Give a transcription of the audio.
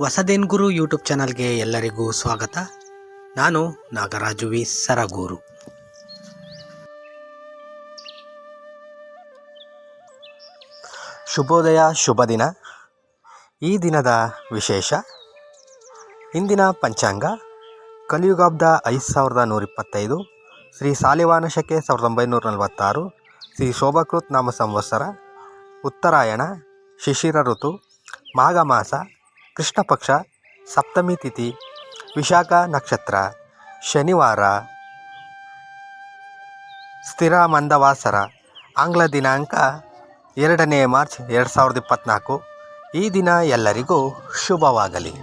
ಹೊಸದೇನ್ ಗುರು YouTube ಚಾನಲ್ಗೆ ಎಲ್ಲರಿಗೂ ಸ್ವಾಗತ. ನಾನು ನಾಗರಾಜು ವಿ ಸರಗೂರು. ಶುಭೋದಯ, ಶುಭ ದಿನ. ಈ ದಿನದ ವಿಶೇಷ, ಇಂದಿನ ಪಂಚಾಂಗ, ಕಲಿಯುಗಾಬ್ದ ಐದು ಸಾವಿರದ ನೂರಿಪ್ಪತ್ತೈದು, ಶ್ರೀ ಸಾಲಿವಾನ ಶಕೆ ಸಾವಿರದ ಒಂಬೈನೂರ ನಲವತ್ತಾರು, ಶ್ರೀ ಶೋಭಕೃತ್ ನಾಮ ಸಂವತ್ಸರ, ಉತ್ತರಾಯಣ, ಶಿಶಿರ ಋತು, ಮಾಘ ಮಾಸ ಕೃಷ್ಣ ಪಕ್ಷ ಸಪ್ತಮಿ ತಿಥಿ, ವಿಶಾಖ ನಕ್ಷತ್ರ, ಶನಿವಾರ, ಸ್ಥಿರ ಮಂದವಾಸರ, ಆಂಗ್ಲ ದಿನಾಂಕ ಎರಡನೇ ಮಾರ್ಚ್ ಎರಡು ಸಾವಿರದ ಇಪ್ಪತ್ತ್ನಾಲ್ಕು ಈ ದಿನ ಎಲ್ಲರಿಗೂ ಶುಭವಾಗಲಿ.